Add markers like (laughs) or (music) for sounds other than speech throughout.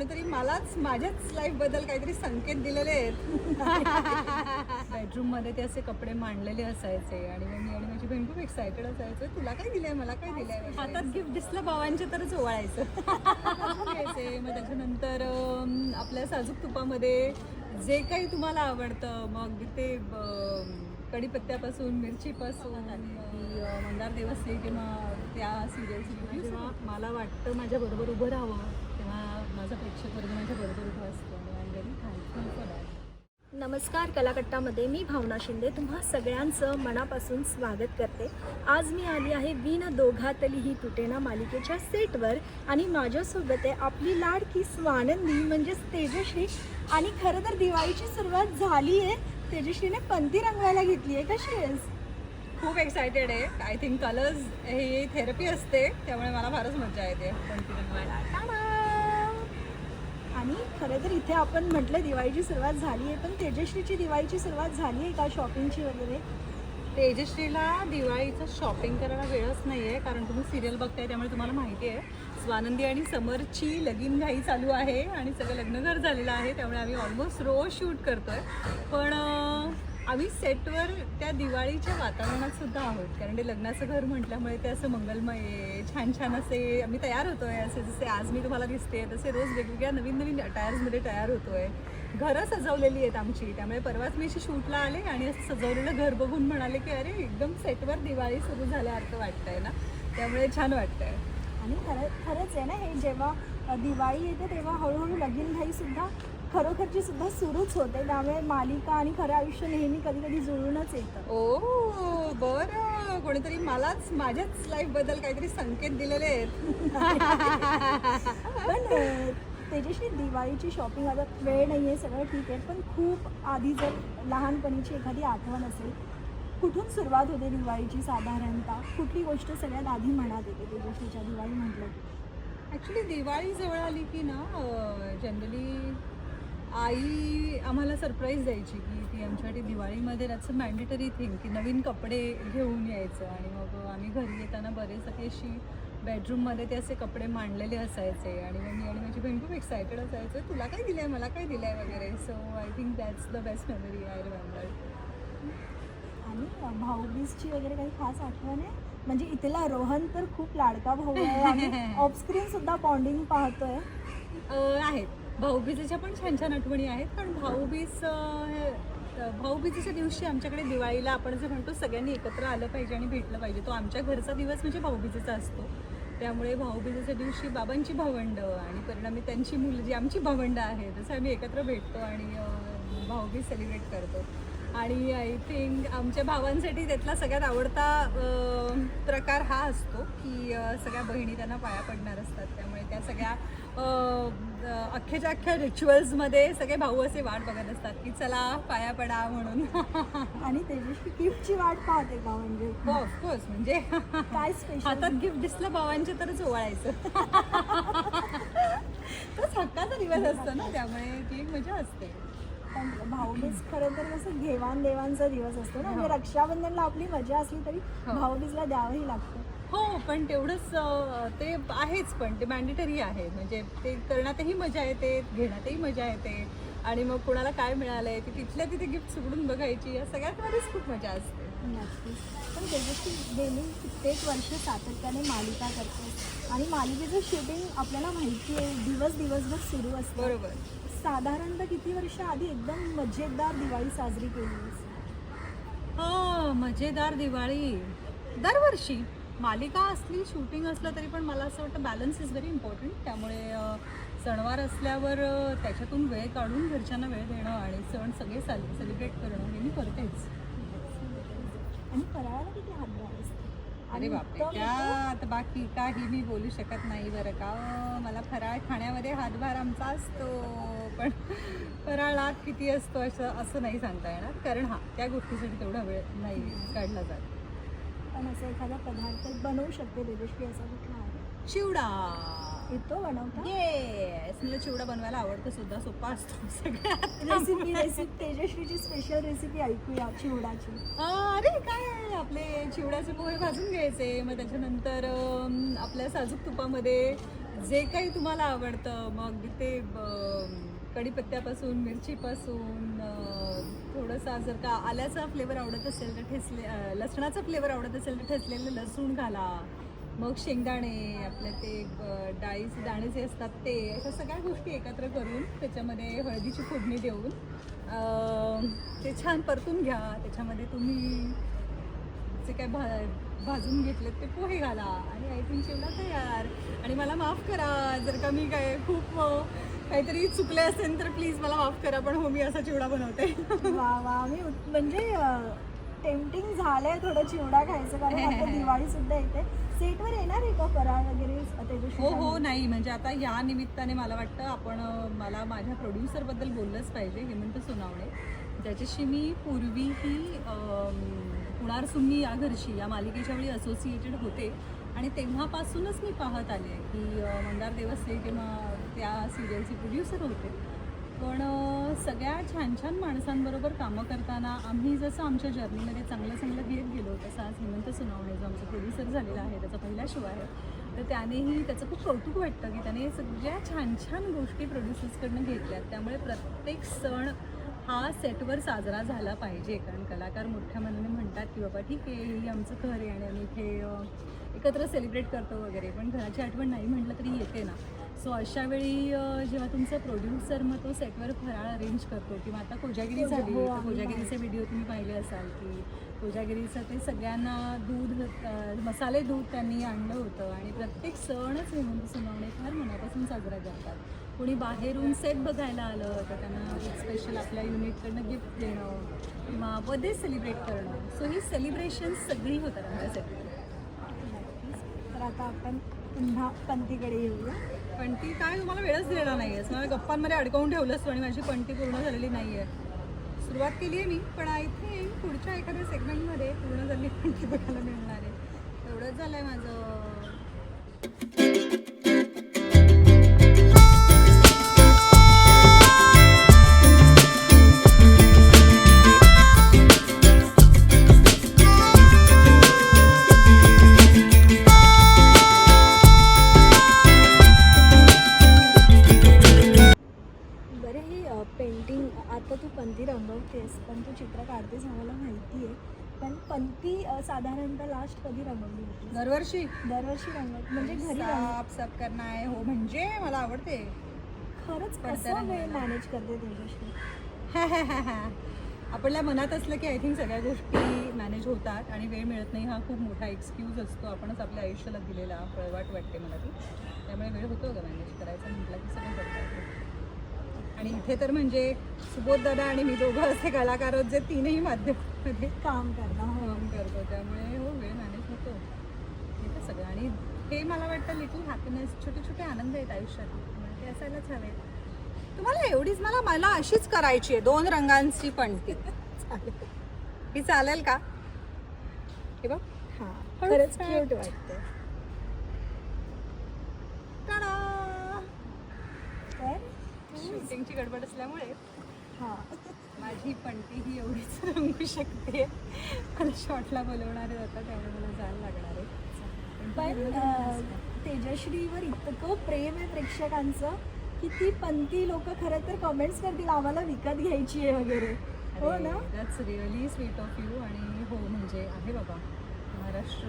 कोणीतरी मलाच माझ्याच लाईफबद्दल काहीतरी संकेत दिलेले आहेत. (laughs) बेडरूममध्ये ते असे कपडे मांडलेले असायचे आणि मग मी आणि माझी बहीण खूप एक्सायटेड असायचो. तुला काय दिलंय मला काय दिलंय? हातात गिफ्ट दिसलं भावांच्या तरच ओवाळायचं. (laughs) मग त्याच्यानंतर आपल्या साजूक तुपामध्ये जे काही तुम्हाला आवडतं मग ते अम, कढीपत्त्यापासून मिरचीपासून मंदार देवस्थे किंवा त्या सिरियल्स जेव्हा मला वाटतं माझ्याबरोबर उभं राहावं माझा प्रेक्षक वर्ग माझ्याबरोबर उभं असतो आणि I am very thankful for that नमस्कार कलाकट्टामध्ये मी भावना शिंदे तुम्हा सगळ्यांचं मनापासून स्वागत करते. आज मी आली आहे विन दोघातली ही तुटेना मालिकेच्या सेटवर आणि माझ्यासोबत आहे आपली लाडकी स्वानंदी म्हणजेच तेजश्री. आणि खरं तर दिवाळीची सुरुवात झाली आहे. तेजश्रीने पंथी रंगवायला घेतली आहे. कशी आहेस? खूप एक्सायटेड आहे. आय थिंक कलर्स ही थेरपी असते त्यामुळे मला फारच मजा येते पण ती रंगवायला! आणि खरं तर इथे आपण म्हटलं दिवाळीची सुरुवात झाली आहे पण तेजश्रीची दिवाळीची सुरुवात झाली आहे का शॉपिंगची वगैरे? तेजश्रीला दिवाळीचं शॉपिंग करायला वेळच नाही आहे कारण तुम्ही सिरियल बघताय त्यामुळे तुम्हाला माहिती आहे. स्वानंदी आणि समरची लगीन घाई चालू आहे आणि सगळं लग्नघर झालेलं आहे त्यामुळे आम्ही ऑलमोस्ट रोज शूट करतोय. पण आम्ही सेटवर त्या दिवाळीच्या वातावरणात सुद्धा आहोत. कारण ते लग्नाचं घर म्हटल्यामुळे ते असं मंगलमय आहे छान छान असे आम्ही तयार होतोय. असे जसे आज मी तुम्हाला दिसते तसे रोज वेगवेगळ्या नवीन नवीन अटायर्समध्ये तयार होतोय. घरं सजवलेली आहेत आमची. त्यामुळे परवाच मी अशी शूटला आले आणि असं सजवलेलं घर बघून म्हणाले की अरे एकदम सेटवर दिवाळी सुरू झाल्यासारखं वाटतंय ना. त्यामुळे छान वाटतंय. आणि खरं खरंच आहे ना हे जेव्हा दिवाळी येते तेव्हा हळूहळू लगीन घाई सुद्धा खरोखरची सुद्धा सुरूच होते. त्यामुळे मालिका आणि खरं आयुष्य नेहमी कधी कधी जुळूनच येतं. ओ बरं. कोणीतरी मलाच माझ्याच लाईफबद्दल काहीतरी संकेत दिलेले आहेत. (laughs) पण तेजश्री दिवाळीची शॉपिंग आता वेळ नाही आहे सगळं ठीक आहे. पण खूप आधी जर लहानपणीची एखादी आठवण असेल कुठून सुरुवात होते दिवाळीची साधारणतः? कुठली गोष्ट सगळ्यात आधी मनात येते तेजश्रीच्या दिवाळी म्हटलं ॲक्च्युली दिवाळी जवळ आली की ना जनरली आई आम्हाला सरप्राईज द्यायची की ती आमच्यासाठी दिवाळीमध्ये त्याचं मॅन्डेटरी थिंग की नवीन कपडे घेऊन यायचं. आणि मग आम्ही घरी येताना बरेच सगळे अशी बेडरूममध्ये ते असे कपडे मांडलेले असायचे. आणि मग मी आणि माझी बहीण खूप एक्सायटेड असायचं तुला काय दिलं आहे मला काय दिलं आहे वगैरे. So I think that's the best memory I remember आणि भाऊबीजची वगैरे काही खास आठवण आहे? म्हणजे इथला रोहन तर खूप लाडका भाऊ आहे. ऑफस्क्रीन (laughs) सुद्धा बॉन्डिंग पाहतोय. आहेत. भाऊबीजेच्या पण छान छान आठवणी आहेत पण भाऊबीज हे- भाऊबीजेच्या दिवशी आमच्याकडे दिवाळीला आपण जे म्हणतो सगळ्यांनी एकत्र आलं पाहिजे आणि भेटलं पाहिजे. तो आमच्या घरचा दिवस म्हणजे भाऊबीजेचा असतो. त्यामुळे भाऊबीजेच्या दिवशी बाबांची भावंडं आणि परिणामी त्यांची मुलं जी आमची भावंडं आहेत तसं आम्ही एकत्र भेटतो आणि भाऊबीज सेलिब्रेट करतो. आणि आय थिंक आमच्या भावांसाठी त्यातला सगळ्यात आवडता प्रकार हा असतो की सगळ्या बहिणी त्यांना पाया पडणार असतात. त्यामुळे त्या सगळ्या अख्ख्याच्या अख्ख्या रिच्युअल्समध्ये सगळे भाऊ असे वाट बघत असतात की चला पाया पडा म्हणून. (laughs) आणि तेजस्वी गिफ्टची वाट पाहते का म्हणजे? हो ऑफकोर्स म्हणजे (laughs) काय स्पेशल हातात गिफ्ट दिसलं भावांच्या तरच ओवाळायचं. (laughs) तोच हक्काचा दिवस असतो ना त्यामुळे ती एक मजा असते. पण भाऊबीज खरं तर कसं घेवाण देवांचा दिवस असतो ना. म्हणजे रक्षाबंधनला आपली मजा असली तरी हो. भाऊबीजला द्यावंही लागतं. हो पण तेवढंच ते आहेच पण ते मॅन्डेटरी आहे. म्हणजे ते करण्यातही मजा येते घेण्यातही मजा येते. आणि मग कोणाला काय मिळालंय ती तिथल्या तिथे गिफ्ट सुगडून बघायची या सगळ्यात खूप मजा असते. नक्कीच. पण तेजस्वी गेली कित्येक वर्ष सातत्याने मालिका करते. आणि मालिकेचं शूटिंग आपल्याला माहिती आहे दिवस दिवसभर सुरू असतं. बरोबर. साधारणतः किती वर्ष आधी एकदम मजेदार दिवाळी साजरी केली हो मजेदार दिवाळी. दरवर्षी. मालिका असली शूटिंग असलं तरी पण मला असं वाटतं बॅलन्स इज व्हेरी इम्पॉर्टंट त्यामुळे सणवार असल्यावर त्याच्यातून वेळ काढून घरच्यांना वेळ देणं आणि सण सगळे साल सेलिब्रेट करणं हे मी करतेच. आणि फराळाला किती हातभार असते अरे बापरे त्यात बाकी काही मी बोलू शकत नाही बरं का. मला फराळ खाण्यामध्ये हातभार आमचा असतो. पण फराळात किती असतो असं असं नाही सांगता येणार. कारण हां त्या गोष्टीसाठी तेवढा वेळ नाही काढला जात. पण असं एखादा पदार्थ बनवू शकते तेजस्वी असा कुठला आहे? चिवडा. येतो बनवता? येस मला चिवडा बनवायला आवडतं सुद्धा सोपा असतो सगळ्यात. रेसिपी रेसिपी तेजस्वीची स्पेशल रेसिपी ऐकूया चिवडाची. अरे काय आपले चिवड्याचे पोहे भाजून घ्यायचे. मग त्याच्यानंतर आपल्या साजूक तुपामध्ये जे काही तुम्हाला आवडतं मग ते कढीपत्त्यापासून मिरचीपासून थोडंसं थोडंसा जर का आल्याचा फ्लेवर आवडत असेल तर ठेसले लसणाचा फ्लेवर आवडत असेल तर ठेसलेलं लसूण घाला. मग शेंगदाणे आपल्या ते डाळीचे दाणे जे असतात ते अशा सगळ्या गोष्टी एकत्र करून त्याच्यामध्ये हळदीची फोडणी देऊन ते छान परतून घ्या. त्याच्यामध्ये तुम्ही जे काय भा भाजून घेतलेत ते पोहे घाला. आणि आय थिंक चिवडा तयार. आणि मला माफ करा जर का मी काय खूप काहीतरी चुकले असेल तर प्लीज मला माफ करा पण हो मी असा चिवडा बनवते. (laughs) वा वा मी उत- म्हणजे टेम्पटिंग झालंय थोडं चिवडा खायचं कारण (laughs) आता दिवाळी सुद्धा येते. सेटवर येणार आहे का फराळ वगैरे तेजस्वी हो हो नाही म्हणजे आता या निमित्ताने मला वाटतं आपण अं, मला माझ्या प्रोड्युसरबद्दल बोललंच पाहिजे हेमंत सोनावणे ज्याच्याशी मी पूर्वीही अं, कुणार सुम्मी या घरशी या मालिकेच्या वेळी असोसिएटेड होते. आणि तेव्हापासूनच मी पाहत आले की अं, मंदार देवस्ते तेव्हा त्या सिरियलचे प्रोड्युसर होते. पण सगळ्या छान छान माणसांबरोबर कामं करताना आम्ही जसं आमच्या जर्नीमध्ये चांगलं चांगलं घेत गेलो तसं आज हेमंत सोनावणे जो आमचा प्रोड्युसर झालेला आहे त्याचा पहिला शो आहे. तर त्यानेही त्याचं खूप कौतुक वाटतं की त्याने सगळ्या छान छान गोष्टी प्रोड्युसर्सकडनं घेतल्यात. त्यामुळे प्रत्येक सण हा सेटवर साजरा झाला पाहिजे. कारण कलाकार मोठ्या मनाने म्हणतात की बाबा ठीक आहे ही आमचं घर आहे आणि आम्ही इथे एकत्र सेलिब्रेट करतो वगैरे. पण घराची आठवण नाही म्हटलं तरी येते ना. सो अशा वेळी जेव्हा तुमचा प्रोड्युसर मग तो सेटवर फराळ अरेंज करतो किंवा आता कोजागिरी कोजा- झाली हो, कोजागिरीचे व्हिडिओ तुम्ही पाहिले असाल की कोजागिरीचं ते सगळ्यांना दूध मसाले दूध त्यांनी आणलं होतं आणि प्रत्येक सणच हेमंत सोनावणे फार मनापासून साजरा करतात. कोणी बाहेरून सेट बघायला आलं तर त्यांना स्पेशल आपल्या युनिटकडनं गिफ्ट देणं किंवा बर्थडे सेलिब्रेट करणं. सो ही सेलिब्रेशन सगळी होतात आमच्या सेटवर तर आता आपण पुन्हा पंथीकडे येऊया. पण ती काय तुम्हाला वेळच देणार नाही आहेस मला गप्पांमध्ये अडकवून ठेवलंस आणि माझी पंटी पूर्ण झालेली नाही आहे सुरुवात केली आहे मी पण आय थिंक पुढच्या एखाद्या सेगमेंटमध्ये पूर्ण झालेली पंटी बघायला मिळणार आहे. एवढंच झालं आहे माझं. तू पंथी रंगवतेस पण तू चित्र काढतेस आम्हाला माहिती आहे पण पंथी साधारणतः लास्ट कधी रंगवली होती दरवर्षी. दरवर्षी रंगवत म्हणजे घरी साफ साफ करणं आहे हो म्हणजे मला आवडते. खरंच कसं वेळ. मॅनेज करते तेजस्वी (laughs) आपल्या मनात असलं की आय थिंक सगळ्या गोष्टी मॅनेज होतात आणि वेळ मिळत नाही. हा खूप मोठा एक्सक्यूज असतो. आपणच आपल्या आयुष्याला दिलेला पळवाट वाटते मला ती. त्यामुळे वेळ होतो का मॅनेज करायचं? म्हटलं की सगळं करता येतं. आणि इथे तर म्हणजे सुबोध दादा आणि मी दोघं असे कलाकार आहोत जे तीनही माध्यमामध्ये काम करणं हो काम करतो. त्यामुळे हो वेळ मॅनेज होतो. येतं सगळं. आणि हे मला वाटतं लिटल हॅपीनेस छोटे छोटे आनंद आहेत आयुष्यात. ते असायलाच हवे तुम्हाला एवढीच मला मला अशीच करायची आहे. दोन रंगांची पणती ही चालेल का? हे बघ. हां. खरंच क्यूट वाटतं टाडा! तर शूटिंगची गडबड असल्यामुळे हां. माझी पणती ही एवढीच रंगू शकते. मला शॉर्टला बोलवणारे होता त्यामुळे मला जायला लागणार आहे. पण. तेजश्रीवर इतकं प्रेम आहे प्रेक्षकांचं की ती पंथी लोक खरं तर कमेंट्स करतील आम्हाला विकत घ्यायची आहे वगैरे. हो ना? That's really sweet of you आणि हो म्हणजे आहे बाबा. महाराष्ट्र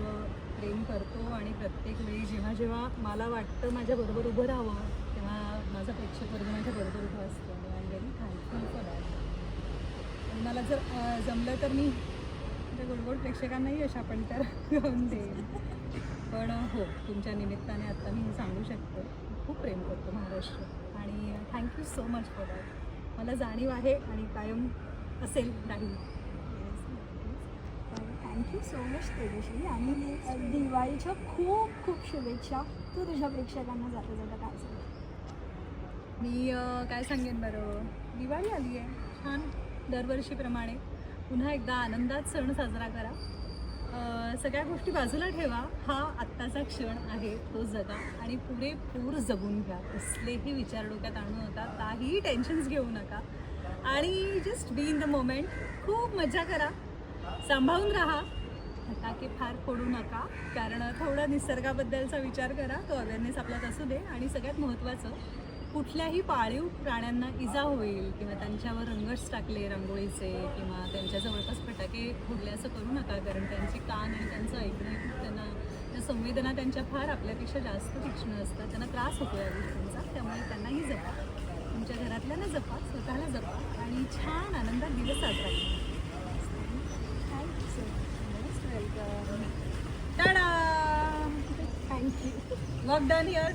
प्रेम करतो आणि प्रत्येक वेळी जेव्हा जेव्हा मला वाटतं माझ्याबरोबर उभं राहावं माझा प्रेक्षक वर्ग माझ्या बरोबर उभा असतो आणि I very thankful for that आणि मला जर जमलं तर मी त्या गोडगोड प्रेक्षकांनाही अशा पण तर गाऊन देईन. पण हो तुमच्या निमित्ताने आत्ता मी हे सांगू शकते. खूप प्रेम करतो महाराष्ट्र आणि thank you so much for that मला जाणीव आहे आणि कायम असेल राहील. थँक्यू सो मच तेजश्री आणि दिवाळीच्या खूप खूप शुभेच्छा तू तुझ्या प्रेक्षकांना जाता जाता काय सांग मी काय सांगेन बरं? दिवाळी आली आहे. छान. दरवर्षीप्रमाणे पुन्हा एकदा आनंदात सण साजरा करा. सगळ्या गोष्टी बाजूला ठेवा. हा आत्ताचा क्षण आहे. तो जगा आणि पुरेपूर जगून घ्या. कसलेही विचार डोक्यात आणू नका. काही टेन्शन्स घेऊ नका. आणि just be in the moment खूप मजा करा. सांभाळून राहा. फटाके फार फोडू नका. कारण थोडा निसर्गाबद्दलचा विचार करा. तो अवेअरनेस आपल्यात असू दे. आणि सगळ्यात महत्त्वाचं कुठल्याही पाळीव प्राण्यांना इजा होईल किंवा त्यांच्यावर रंगट्स टाकले रांगोळीचे किंवा त्यांच्या जवळपास फटाके फोडले असं करू नका कारण त्यांचे कान आणि त्यांचं ऐकणं हे खूप त्यांना त्या संवेदना त्यांच्या फार आपल्यापेक्षा जास्त तीक्ष्ण असतात. त्यांना त्रास होतो या गोष्टींचा त्यामुळे त्यांनाही जपा. तुमच्या घरातल्यांना जपा स्वतःला जपा आणि छान आनंदात दिवस साजरा करा. टाडा थँक्यू वॉक इयर